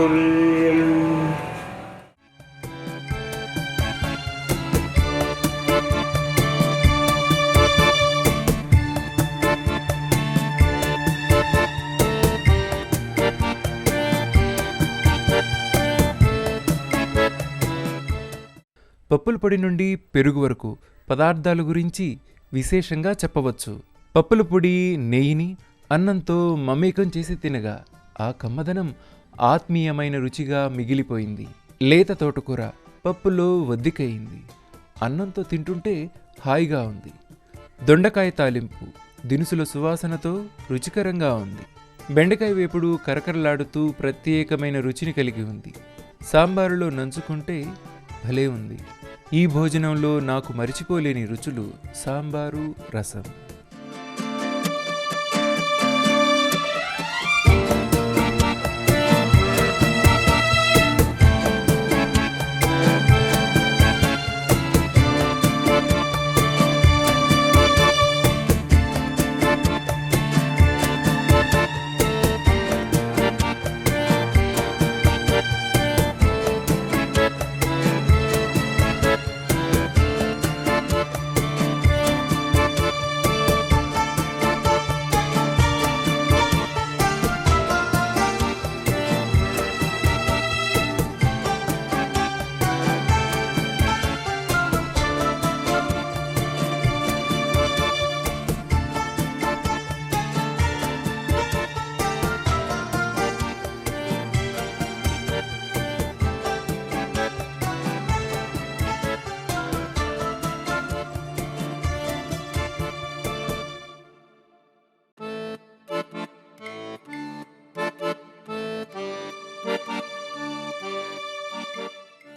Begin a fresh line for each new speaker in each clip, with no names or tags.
నామ
పప్పుల పొడి నుండి పెరుగు వరకు పదార్థాల గురించి విశేషంగా చెప్పవచ్చు. పప్పుల పొడి నెయ్యిని అన్నంతో మమేకం చేసి తినగా ఆ కమ్మదనం ఆత్మీయమైన రుచిగా మిగిలిపోయింది. లేత తోటకూర పప్పులో వద్దికయింది. అన్నంతో తింటుంటే హాయిగా ఉంది. దొండకాయ తాలింపు దినుసుల సువాసనతో రుచికరంగా ఉంది. బెండకాయ వేపుడు కరకరలాడుతూ ప్రత్యేకమైన రుచిని కలిగి ఉంది. సాంబారులో నంచుకుంటే భలే ఉంది. ఈ భోజనంలో నాకు మరిచిపోలేని రుచులు సాంబారు రసం.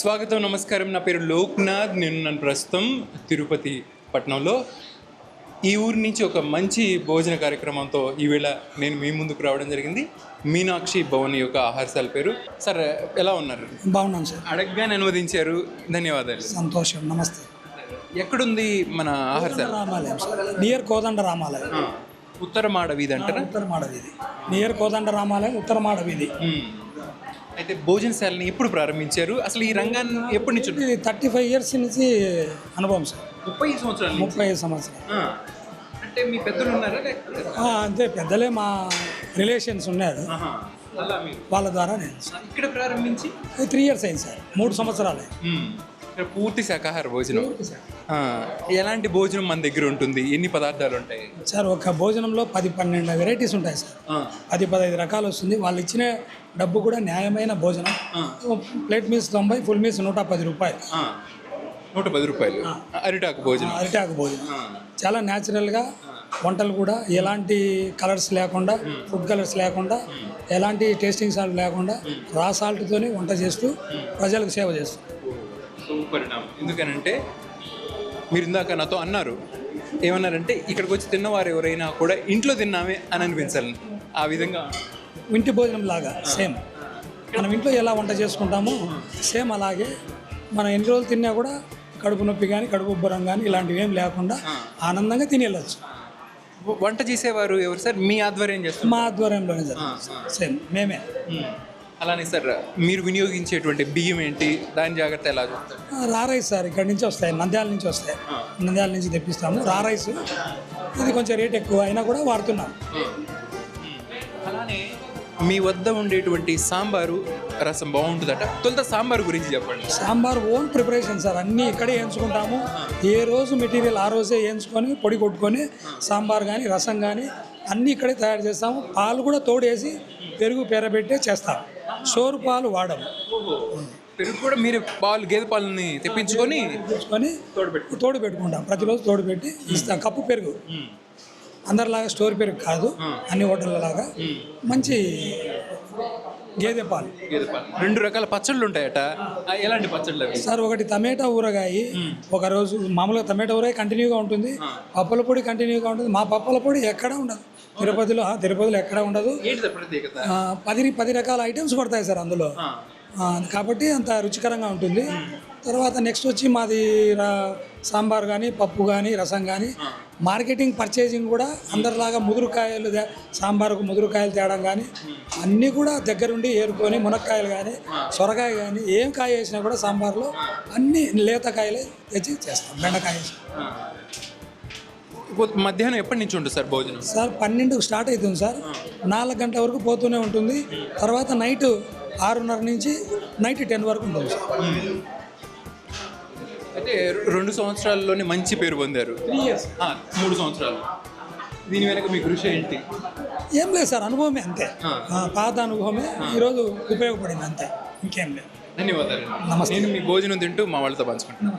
స్వాగతం నమస్కారం. నా పేరు లోక్నాథ్. నేను నన్ను ప్రస్తుతం తిరుపతి పట్టణంలో. ఈ ఊరి నుంచి ఒక మంచి భోజన కార్యక్రమంతో ఈవేళ నేను మీ ముందుకు రావడం జరిగింది. మీనాక్షి భవన్ యొక్క ఆహారశాల పేరు. సార్ ఎలా ఉన్నారు?
బాగున్నాను సార్.
అడగగానే అనువదించారు. ధన్యవాదాలు.
సంతోషం. నమస్తే.
ఎక్కడుంది మన ఆహారశాల?
రామాలయం సార్. నియర్ కోదండ రామాలయం.
ఉత్తర మాడ వీధి అంటారా?
ఉత్తర మాడ వీధి. నియర్ కోదండ రామాలయం ఉత్తర మాడ వీధి.
అయితే భోజనశాలని ఎప్పుడు ప్రారంభించారు? అసలు ఈ రంగాన్ని ఎప్పటి నుంచి ఉంది?
థర్టీ ఫైవ్ ఇయర్స్ నుంచి అనుభవం సార్.
ముప్పై సంవత్సరాల
ముప్పై ఐదు సంవత్సరాలు.
అంటే మీ పెద్దలు ఉన్నారా లేకపోతే?
ఆ, అంతే పెద్దలే మా రిలేషన్స్ ఉన్నారు.
ఆహా. అలా మీరు?
వాళ్ళ ద్వారా నేను
ఇక్కడ ప్రారంభించి?
త్రీ ఇయర్స్ అయింది సార్. మూడు సంవత్సరాలే.
పూర్తి శాకాహార భోజనం. ఎలాంటి భోజనం మన దగ్గర ఉంటుంది? ఎన్ని పదార్థాలు ఉంటాయి?
సార్ ఒక భోజనంలో పది పన్నెండు వెరైటీస్ ఉంటాయి సార్. పది పదహైదు రకాలు వస్తుంది. వాళ్ళు ఇచ్చిన డబ్బు కూడా న్యాయమైన భోజనం. ప్లేట్ మీస్ తొంభై ఫుల్ మీస్ నూట పది రూపాయలు.
నూట పది రూపాయలు. అరిటాకు భోజనం.
అరిటాకు భోజనం. చాలా న్యాచురల్గా వంటలు కూడా ఎలాంటి కలర్స్ లేకుండా ఫుడ్ కలర్స్ లేకుండా ఎలాంటి టేస్టింగ్ సాల్ట్ లేకుండా రా సాల్ట్తోనే వంట చేస్తూ ప్రజలకు సేవ చేస్తూ.
సూపర్ డామ్. ఎందుకనంటే మీరు ఇందాక నాతో అన్నారు ఏమన్నారంటే ఇక్కడికి వచ్చి తిన్నవారు ఎవరైనా కూడా ఇంట్లో తిన్నామే అని అనిపించాలి. ఆ విధంగా
ఇంటి భోజనం లాగా సేమ్ మనం ఇంట్లో ఎలా వంట చేసుకుంటామో సేమ్ అలాగే మనం ఎన్ని రోజులు తిన్నా కూడా కడుపు నొప్పి కానీ కడుపు ఉబ్బరం కానీ ఇలాంటివి ఏం లేకుండా ఆనందంగా తిని వెళ్ళొచ్చు
వ- వంట చేసేవారు ఎవరు సార్? మీ ఆధ్వర్యం చేస్తారు.
మా ఆధ్వర్యంలోనే జరుగుతుంది. సేమ్ మేమే.
అలానే సార్ మీరు వినియోగించేటువంటి బియ్యం ఏంటి? దాని జాగ్రత్త ఎలా చూస్తారు?
రా రైస్ సార్ ఇక్కడ నుంచి వస్తాయి నంద్యాల నుంచి వస్తాయి. నంద్యాల నుంచి తెప్పిస్తాము. రా రైస్ ఇది కొంచెం రేట్ ఎక్కువ అయినా కూడా వాడుతున్నాం.
అలానే మీ వద్ద ఉండేటువంటి సాంబారు రసం బాగుంటుందట. తొలుత సాంబారు గురించి చెప్పండి.
సాంబార్ ఓన్ ప్రిపరేషన్ సార్ అన్నీ ఇక్కడే వేయించుకుంటాము. ఏ రోజు మెటీరియల్ ఆ రోజే వేయించుకొని పొడి కొట్టుకొని సాంబార్ కానీ రసం కానీ అన్నీ ఇక్కడే తయారు చేస్తాము. పాలు కూడా తోడేసి పెరుగు పెరబెట్టే చేస్తాం షోరు పాలు వాడము
పెరుగు కూడా మీరు పాలు గేదె పాలని తెప్పించుకొని
తెచ్చుకొని తోడు పెట్టుకుంటాం ప్రతిరోజు తోడు పెట్టి ఇస్తాం. కప్పు పెరుగు. అందరిలాగా స్టోర్ పెరుగు కాదు. అన్ని హోటళ్ళ లాగా మంచి గేదె పాలు.
రెండు రకాల పచ్చళ్ళు ఉంటాయట. ఎలాంటి పచ్చళ్ళు
సార్ ఒకటి టమాటా ఊరగాయ. ఒక రోజు మామూలుగా టమాటా ఊరగాయ కంటిన్యూగా ఉంటుంది. పప్పుల పొడి కంటిన్యూగా ఉంటుంది. మా పప్పుల పొడి ఎక్కడా ఉండదు. తిరుపతిలో తిరుపతిలో ఎక్కడా ఉండదు. పది పది రకాల ఐటమ్స్ పడతాయి సార్ అందులో. కాబట్టి అంత రుచికరంగా ఉంటుంది. తర్వాత నెక్స్ట్ వచ్చి మాది సాంబార్ కానీ పప్పు కానీ రసం కానీ మార్కెటింగ్ పర్చేసింగ్ కూడా అందరిలాగా ముదురుకాయలు సాంబార్కు ముదురుకాయలు తేడం కానీ అన్నీ కూడా దగ్గరుండి ఏరుకొని మునక్కాయలు కానీ సొరకాయ కానీ ఏం కాయ వేసినా కూడా సాంబార్లో అన్ని లేత కాయలే తెచ్చి చేస్తాం బెండకాయ
మధ్యాహ్నం ఎప్పటి నుంచి ఉంటుంది సార్ భోజనం?
సార్ పన్నెండుకు స్టార్ట్ అవుతుంది సార్. నాలుగు గంటల వరకు పోతూనే ఉంటుంది. తర్వాత నైట్ ఆరున్నర నుంచి నైట్ టెన్ వరకు ఉంటుంది సార్.
అయితే రెండు సంవత్సరాల్లోనే మంచి పేరు పొందారు. మూడు సంవత్సరాలు. దీని వెనక మీ కృషి ఏంటి?
ఏం లేదు సార్ అనుభవమే అంతే. పాత అనుభవమే. ఈరోజు ఉపయోగపడింది అంతే. ఇంకేం లేదు.
ధన్యవాదాలు.
నమస్తే.
నేను మీ భోజనం తింటూ మా వాళ్ళతో పంచుకుంటాను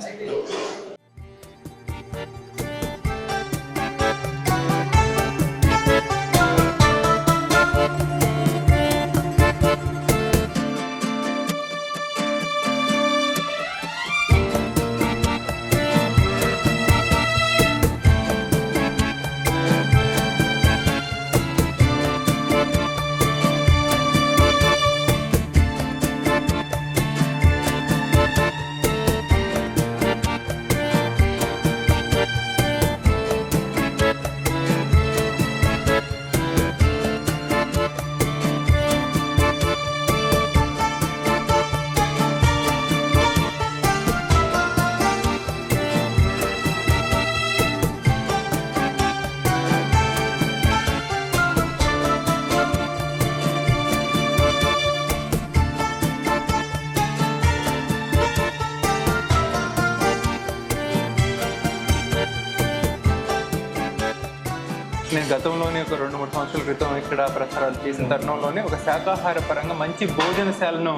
క్రితం ఇక్కడ ప్రచారాలు చేసిన తరుణంలోనే ఒక శాకాహార పరంగా మంచి భోజనశాలను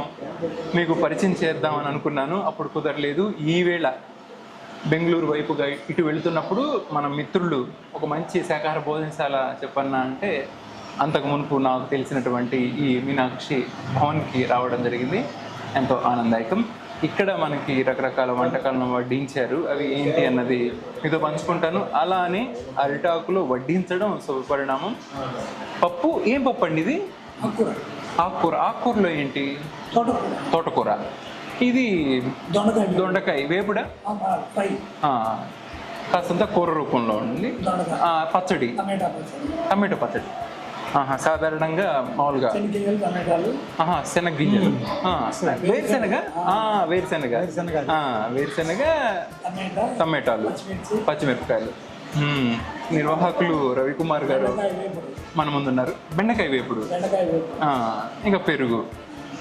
మీకు పరిచయం చేద్దామని అనుకున్నాను. అప్పుడు కుదరలేదు. ఈవేళ బెంగళూరు వైపుగా ఇటు వెళుతున్నప్పుడు మన మిత్రులు ఒక మంచి శాకాహార భోజనశాల చెప్పన్నా అంటే అంతకు మునుపు నాకు తెలిసినటువంటి ఈ మీనాక్షి భవన్కి రావడం జరిగింది. ఎంతో ఆనందదాయకం ఇక్కడ మనకి రకరకాల వంటకాలను వడ్డించారు. అవి ఏంటి అన్నది మీతో పంచుకుంటాను. అలా అని అరిటాకులో వడ్డించడం శుభపరిణామం. పప్పు ఏం పప్పు అండి ఇది?
ఆకుకూర.
ఆకుకూర. ఆకుకూరలో ఏంటి?
తోటకూర.
తోటకూర. ఇది
దొండకాయ.
దొండకాయ. వేపుడా? కాస్తంత కూర రూపంలో ఉంది పచ్చడి.
టమాటా పచ్చడి.
టమాటో పచ్చడి. ఆహా, సాధారణంగా మామూలుగా.
శనగలు టమాటాలు
ఆహా, శనగ గింజలు ఆ, వేరుశనగ? వేరుశనగ. టమాటాలు పచ్చిమిరపకాయలు. నిర్వాహకులు రవికుమార్ గారు మన ముందున్నారు బెండకాయ వేపుడు.
బెండకాయ వేపుడు.
ఆ, ఇంకా పెరుగు.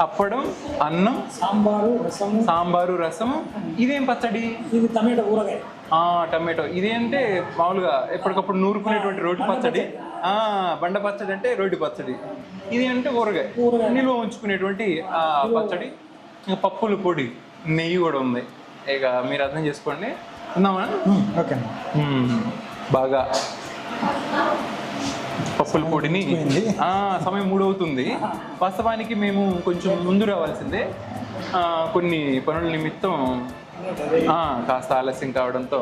అప్పడం అన్నం
సాంబారు రసము.
సాంబారు రసం ఇదేం పచ్చడి?
ఇది టమాటా ఊరగాయ.
ఆ టమాటో. ఇదేంటే మామూలుగా ఎప్పటికప్పుడు నూరుకునేటువంటి రోటి పచ్చడి. బండ పచ్చడి అంటే రోటి పచ్చడి. ఇది అంటే ఊరగాయ. నిల్వ ఉంచుకునేటువంటి ఆ పచ్చడి. ఇంకా పప్పుల పొడి నెయ్యి కూడా ఉంది. ఇక మీరు అర్థం చేసుకోండి. ఉందామా
ఓకే.
బాగా పప్పుల పొడిని సమయం మూడు అవుతుంది వాస్తవానికి మేము కొంచెం ముందు రావాల్సిందే. కొన్ని పనుల నిమిత్తం కాస్త ఆలస్యం కావడంతో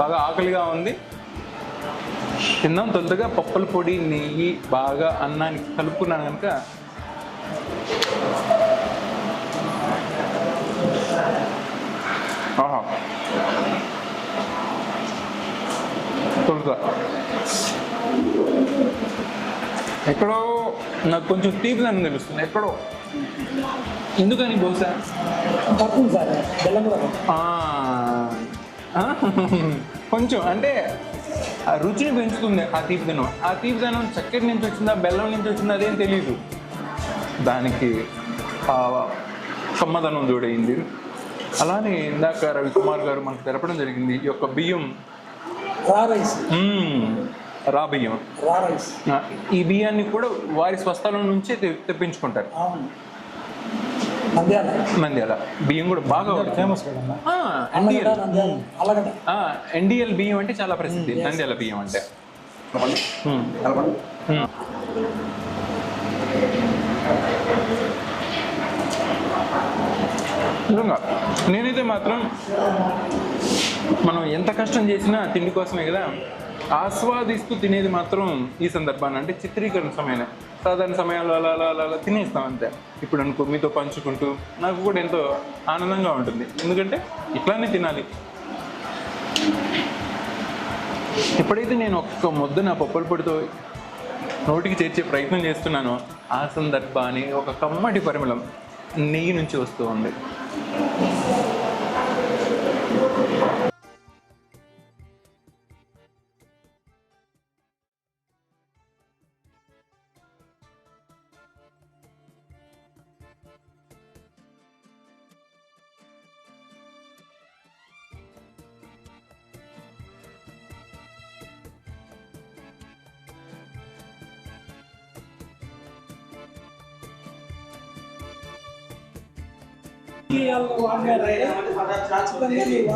బాగా ఆకలిగా ఉంది. తిందాం తొలుతగా పప్పుల పొడి నెయ్యి బాగా అన్నానికి కలుపుకున్నాను కనుక. ఆహా. ఎక్కడో నాకు కొంచెం తీపిదనం తెలుస్తుంది ఎక్కడో. ఎందుకని బహుశా? కొంచెం అంటే ఆ రుచిని పెంచుతుంది. ఆ తీపిదనం ఆ తీపిదనం చక్కెర నుంచి వచ్చిందా బెల్లం నుంచి వచ్చిందా అదేం తెలియదు దానికి ఆ కమ్మదనం జోడైంది అలానే ఇందాక రవికుమార్ గారు మనకు తెలపడం జరిగింది. ఈ యొక్క బియ్యం.
రా
బియ్యం. ఈ బియ్యాన్ని కూడా వారి స్వస్థలం నుంచే తెప్పించుకుంటారు.
నంద్యాల.
నంద్యాల. బియ్యం కూడా బాగా
ఫేమస్
ఎన్డీఎల్ ఎన్డీఎల్ బియ్యం అంటే చాలా ప్రసిద్ధి. నంద్యాల బియ్యం అంటే. ఉమ్. ఉమ్. నిజంగా. నేనైతే మాత్రం మనం ఎంత కష్టం చేసినా తిండి కోసమే కదా. ఆస్వాదిస్తూ తినేది మాత్రం ఈ సందర్భాన్ని అంటే చిత్రీకరణ సమయంలో సాధారణ సమయాల్లో అలా అలా అలా అలా తినేస్తాం అంతే. ఇప్పుడు అనుకో మీతో పంచుకుంటూ నాకు కూడా ఎంతో ఆనందంగా ఉంటుంది. ఎందుకంటే ఇట్లానే తినాలి. ఎప్పుడైతే నేను ఒక్క ముద్ద నా పప్పుల పొడితో నోటికి చేర్చే ప్రయత్నం చేస్తున్నానో ఆ సందర్భాన్ని ఒక కమ్మటి పరిమళం నెయ్యి నుంచి వస్తూ ఉంది.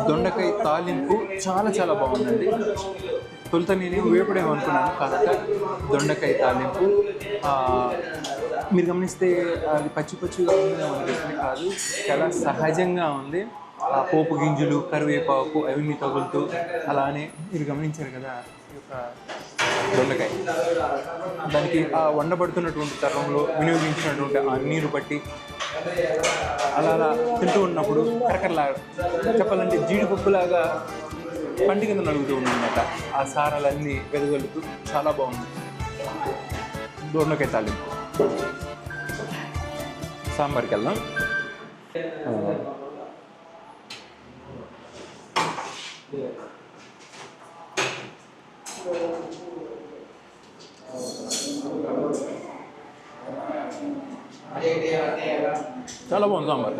దొండకాయ తాలింపు చాలా చాలా బాగుందండి. తొలుత నేను వేపడేమనుకున్నాను కాదట దొండకాయ తాలింపు మీరు గమనిస్తే అది పచ్చి పచ్చిగా ఉందేమో అనిపిస్తుంది కాదు. చాలా సహజంగా ఉంది. ఆ పోపు గింజలు కరివేపాకు అవన్నీ తగులుతూ అలానే మీరు గమనించారు కదా ఈ యొక్క దొండకాయ. దానికి ఆ వండబడుతున్నటువంటి తరంలో వినియోగించినటువంటి ఆ నీరు బట్టి అలా అలా తింటూ ఉన్నప్పుడు కరకరలా చెప్పాలంటే జీడిపప్పులాగా పంటి కింద నలుగుతూ ఉందన్నమాట ఆ సారాలన్నీ వెదగలుగుతూ చాలా బాగుంది. దొండకాయ తాలింపు సాంబార్కి వెళ్దాం. చాలా బాగుంది సాంబార్.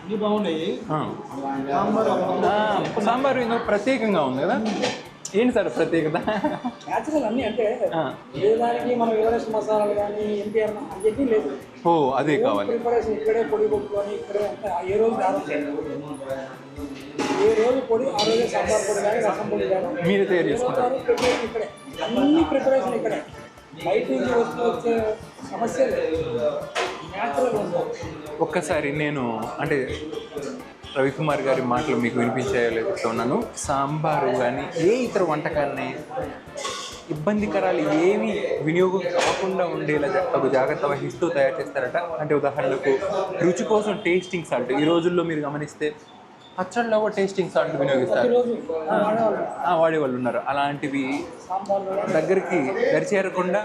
అన్ని బాగున్నాయి.
సాంబార్ ప్రత్యేకంగా ఉంది కదా? ఏంటి సార్ ప్రత్యేకత?
న్యాచురల్ అన్ని అంటే. ఏ దానికి మనం ఎవరెస్ట్ మసాలాలు కానీ ఎన్టీఆర్ అవన్నీ లేదు.
ఓ అదే కావాలి.
ప్రిపరేషన్ ఇక్కడే పొడి కొట్టుకొని ఇక్కడే ఏ రోజు ఏ రోజు పొడి ఆ రోజే సాంబార్ పొడి కానీ రసం పొడి కానీ.
మీరే తయారు చేసుకుంటారు.
ప్రిపరేషన్ ఇక్కడే. అన్ని ప్రిపరేషన్ ఇక్కడే. బయట నుంచి వస్తూ వచ్చే సమస్య
ఒక్కసారి నేను అంటే రవికుమార్ గారి మాటలు మీకు వినిపించాయో ఉన్నాను సాంబారు కానీ ఏ ఇతర వంటకాన్ని ఇబ్బందికరాలు ఏమీ వినియోగం కాకుండా ఉండేలా తగు జాగ్రత్త వహిస్తూ తయారు చేస్తారట. అంటే ఉదాహరణకు రుచి కోసం టేస్టింగ్ సాల్ట్ ఈ రోజుల్లో మీరు గమనిస్తే పచ్చళ్ళలో కూడా టేస్టింగ్ సాల్ట్ వినియోగిస్తారు.
వాడేవాళ్ళు.
ఉన్నారు. అలాంటివి దగ్గరికి దరిచేరకుండా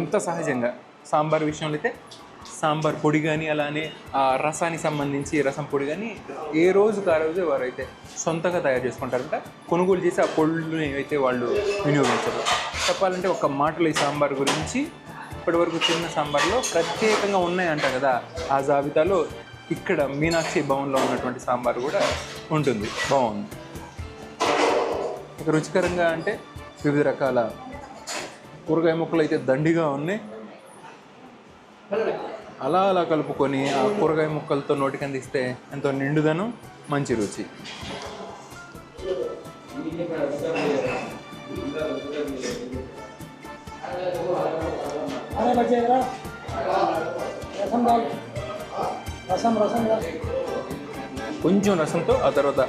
ఎంత సహజంగా సాంబార్ విషయంలో అయితే సాంబార్ పొడి కానీ అలానే ఆ రసానికి సంబంధించి రసం పొడి కానీ ఏ రోజుకు ఆ రోజు వారైతే సొంతంగా తయారు చేసుకుంటారంట. కొనుగోలు చేసి ఆ పొడుని అయితే వాళ్ళు వినియోగించరు. చెప్పాలంటే ఒక మాటలో ఈ సాంబార్ గురించి ఇప్పటివరకు తిన్న సాంబార్లో ప్రత్యేకంగా ఉన్నాయంట కదా ఆ జాబితాలో ఇక్కడ మీనాక్షి భవన్లో ఉన్నటువంటి సాంబార్ కూడా ఉంటుంది. బాగుంది. ఇక రుచికరంగా అంటే వివిధ రకాల కూరగాయ ముక్కలు అయితే దండిగా ఉన్నాయి. అలా అలా కలుపుకొని ఆ కూరగాయ ముక్కలతో నోటికి అందిస్తే ఎంతో నిండుదనం మంచి రుచి.
అరే రసం రసం
కొంచెం రసంతో ఆ తర్వాత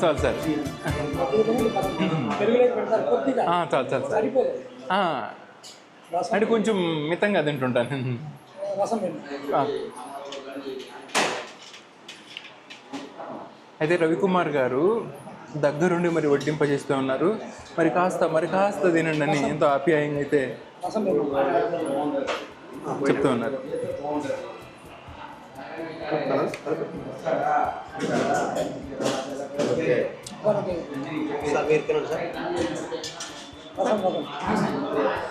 చాలు సార్. చాలు చాలు సార్. అంటే కొంచెం మితంగా తింటుంటాను. అయితే రవికుమార్ గారు దగ్గరుండి మరి వడ్డింపజేస్తూ ఉన్నారు. మరి కాస్త మరి కాస్త తినండి అని ఎంతో ఆప్యాయంగా అయితే చెప్తూ ఉన్నారు.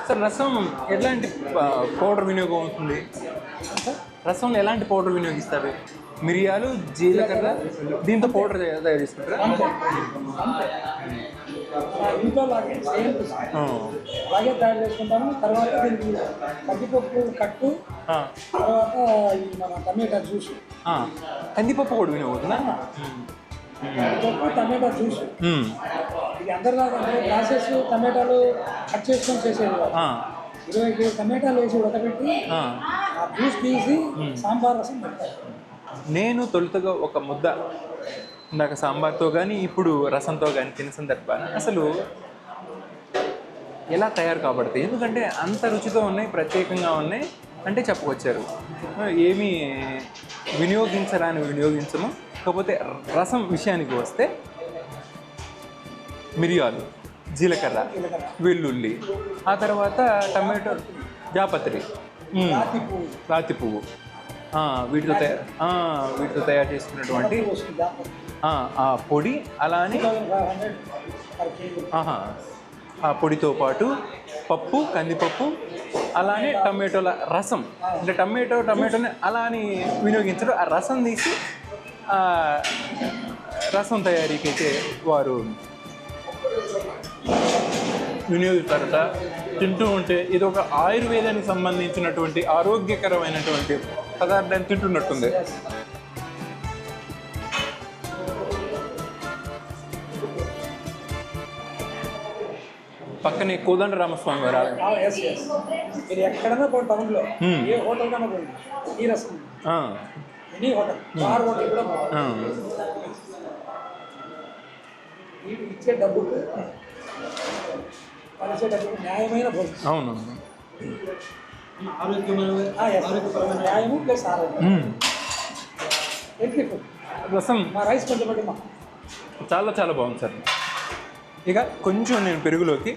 సార్
రసం
ఎలాంటి పౌడర్ వినియోగం అవుతుంది? రసంలో ఎలాంటి పౌడర్ వినియోగిస్తారు? మిరియాలు జీలకర్ర దీంతో పౌడర్ తయారు చేసుకుంటారా
ఇంట్లో లాగే సేమ్. అలాగే తయారు చేసుకుంటాము తర్వాత దీనికి కందిపప్పు కట్టు. తర్వాత ఈ మన టమాటా జ్యూస్.
కందిపప్పు కూడా వినియోగవుతుందా
కందిపప్పు టమాటా జ్యూస్. ఇది అందరిలాగా ప్రాసెస్ టమాటాలు కట్ చేసుకొని చేసేది. ఇరవై కేజీ టమాటాలు వేసి ఉడకబెట్టి
ఆ.
ఆ జ్యూస్ తీసి సాంబార్ రసం పెడతారు
నేను తొలుతగా ఒక ముద్ద ఇందాక సాంబార్తో కానీ ఇప్పుడు రసంతో కానీ తిన సందర్భాన అసలు ఎలా తయారు కాబడతాయి? ఎందుకంటే అంత రుచితో ఉన్నాయి ప్రత్యేకంగా ఉన్నాయి అంటే చెప్పుకొచ్చారు. ఏమీ వినియోగించరాని వినియోగించము. కాకపోతే రసం విషయానికి వస్తే మిరియాలు జీలకర్ర వెల్లుల్లి ఆ తర్వాత టమాటో జాపత్రి
రాతి పువ్వు
వీటితో తయారు వీటితో తయారు చేసుకున్నటువంటి ఆ, పొడి అలా అని ఆ పొడితో పాటు పప్పు కందిపప్పు అలానే టమాటోల రసం. అంటే టమాటో టమాటోని అలా అని వినియోగించరు. ఆ రసం తీసి రసం తయారీకి అయితే వారు వినియోగిస్తారట. తింటూ ఉంటే ఇది ఒక ఆయుర్వేదానికి సంబంధించినటువంటి ఆరోగ్యకరమైనటువంటి పదార్థాన్ని తింటున్నట్టుంది. పక్కనే కోదండ రామస్వామి వారు
ఎస్ మీరు ఎక్కడైనా పోయి టౌన్లో. ఏ హోటల్ కన్నా ఈ రసం. ఎనీ హోటల్ హోటల్ కూడా ఇచ్చే ఇచ్చే డబ్బుకు న్యాయమైన భోజనం.
అవును
ప్లస్ ఆరోగ్యం.
రసం.
మా రైస్ కొంచెం
చాలా చాలా బాగుంది సార్. ఇక కొంచెం నేను పెరుగులోకి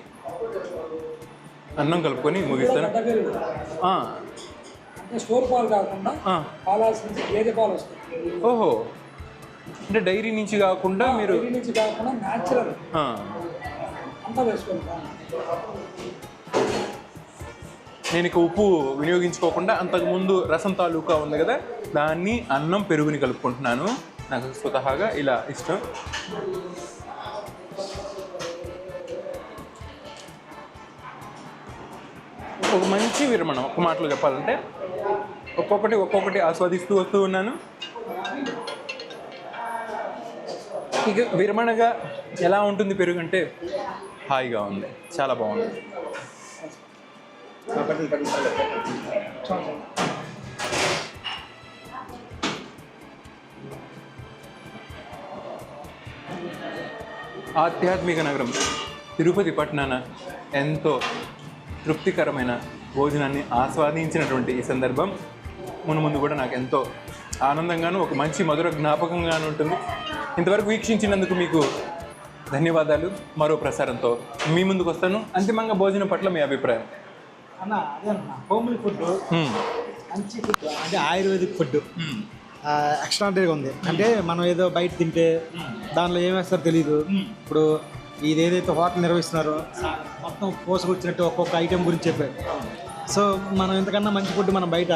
అన్నం కలుపుకొని ముగిస్తాను.
స్టోర్ పాలు కాకుండా. పాలాల్సి నుంచి గేదె పాలు వస్తాయి.
ఓహో. అంటే డైరీ నుంచి కాకుండా మీరు
డైరీ నుంచి కాకుండా న్యాచురల్
ఆ,
అంతా వేసుకుంటాం
నేను ఇక ఉప్పు వినియోగించుకోకుండా అంతకుముందు రసం తాలూకా ఉంది కదా దాన్ని అన్నం పెరుగుని కలుపుకుంటున్నాను. నాకు స్వతహాగా ఇలా ఇష్టం. ఒక మంచి విరమణం ఒక మాటలో చెప్పాలంటే ఒక్కొక్కటి ఒక్కొక్కటి ఆస్వాదిస్తూ వస్తూ ఉన్నాను. ఇక విరమణగా ఎలా ఉంటుంది పెరుగు అంటే హాయిగా ఉంది చాలా బాగుంది. ఆధ్యాత్మిక నగరం తిరుపతి పట్టణాన ఎంతో తృప్తికరమైన భోజనాన్ని ఆస్వాదించినటువంటి ఈ సందర్భం. మును ముందు కూడా నాకు ఎంతో ఆనందంగాను ఒక మంచి మధుర జ్ఞాపకంగాను ఉంటుంది. ఇంతవరకు వీక్షించినందుకు మీకు ధన్యవాదాలు. మరో ప్రసారంతో మీ ముందుకు వస్తాను అంతిమంగా భోజనం పట్ల మీ అభిప్రాయం.
అన్న అదే అన్న హోమ్లీ ఫుడ్. మంచి ఫుడ్ అంటే ఆయుర్వేదిక్ ఫుడ్
మ్మ్.
ఎక్స్ట్రాడనరీగా ఉంది. అంటే మనం ఏదో బయట తింటే దానిలో ఏం వేస్తారో తెలియదు ఇప్పుడు ఇది ఏదైతే హోటల్ నిర్వహిస్తున్నారో మొత్తం పోసుకొచ్చినట్టు ఒక్కొక్క ఐటెం గురించి చెప్పారు. సో మనం ఇంతకన్నా మంచి ఫుడ్ మనం బయట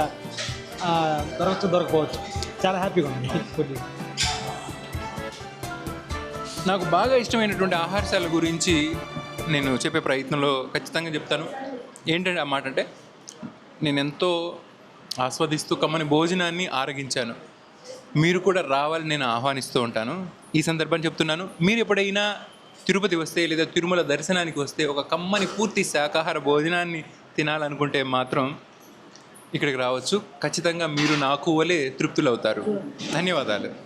దొరకచ్చు దొరకపోవచ్చు. చాలా హ్యాపీగా ఉంది ఫుడ్.
నాకు బాగా ఇష్టమైనటువంటి ఆహారశాల గురించి నేను చెప్పే ప్రయత్నంలో ఖచ్చితంగా చెప్తాను. ఏంటంటే ఆ మాట అంటే నేను ఎంతో ఆస్వాదిస్తూ కమ్మని భోజనాన్ని ఆరగించాను. మీరు కూడా రావాలని నేను ఆహ్వానిస్తూ ఉంటాను. ఈ సందర్భాన్ని చెప్తున్నాను. మీరు ఎప్పుడైనా తిరుపతి వస్తే లేదా తిరుమల దర్శనానికి వస్తే ఒక కమ్మని పూర్తి శాకాహార భోజనాన్ని తినాలనుకుంటే మాత్రం ఇక్కడికి రావచ్చు. ఖచ్చితంగా మీరు నాకు వలే తృప్తులవుతారు. ధన్యవాదాలు.